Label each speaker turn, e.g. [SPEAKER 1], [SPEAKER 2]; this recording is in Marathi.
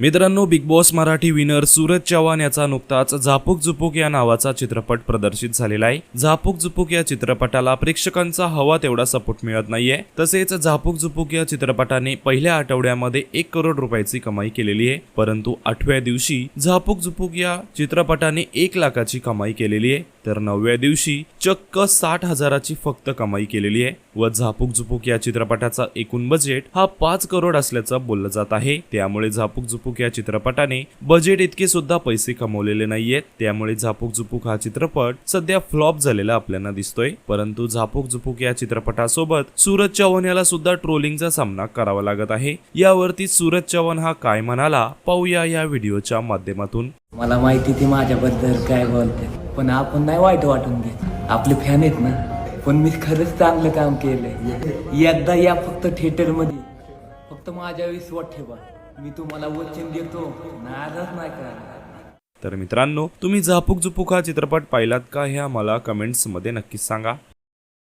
[SPEAKER 1] मित्रांनो Bigg Boss Marathi winner Suraj Chavan याचा नुकताच झापूक झुपूक या नावाचा चित्रपट प्रदर्शित झालेला आहे. झापूक झुपूक या चित्रपटाला प्रेक्षकांचा हवा तेवढा सपोर्ट मिळत नाहीये. तसेच झापूक झुपूक या चित्रपटाने पहिल्या आठवड्यामध्ये एक करोड रुपयाची कमाई केलेली आहे. परंतु आठव्या दिवशी झापूक झुपूक या चित्रपटाने एक लाखाची कमाई केलेली आहे. तर नवव्या दिवशी चक्क साठ हजाराची फक्त कमाई केलेली आहे व झापूक झुपूक या चित्रपटाचा एकूण बजेट हा पाच करोड असल्याचं बोललं जात आहे. त्यामुळे झापूक झुपूक या चित्रपटाने बजेट इतके सुद्धा पैसे कमवलेले नाहीयेत. त्यामुळे झापूक झुपूक हा चित्रपट सध्या फ्लॉप झालेला आपल्याला दिसतोय. परंतु झापूक झुपूक या चित्रपटासोबत सूरज चव्हाण याला सुद्धा ट्रोलिंगचा सामना करावा लागत आहे. यावरती सूरज चव्हाण हा काय म्हणाला पाहूया या व्हिडिओच्या माध्यमातून.
[SPEAKER 2] मला माहिती ती माझ्याबद्दल काय बोलते. पण आपण नाही वाईट वाटून घेत. आपले फॅन आहेत ना. पण मी खरंच चांगलं काम केलंय. एकदा या फक्त थिएटरमध्ये. फक्त माझ्या विश्वास ठेवा. मी तुम्हाला वचन देतो. नाराज नाही करा.
[SPEAKER 1] तर मित्रांनो तुम्ही झापूक झुपूक हा चित्रपट पाहिलात का हे आम्हाला कमेंट्समध्ये नक्कीच सांगा.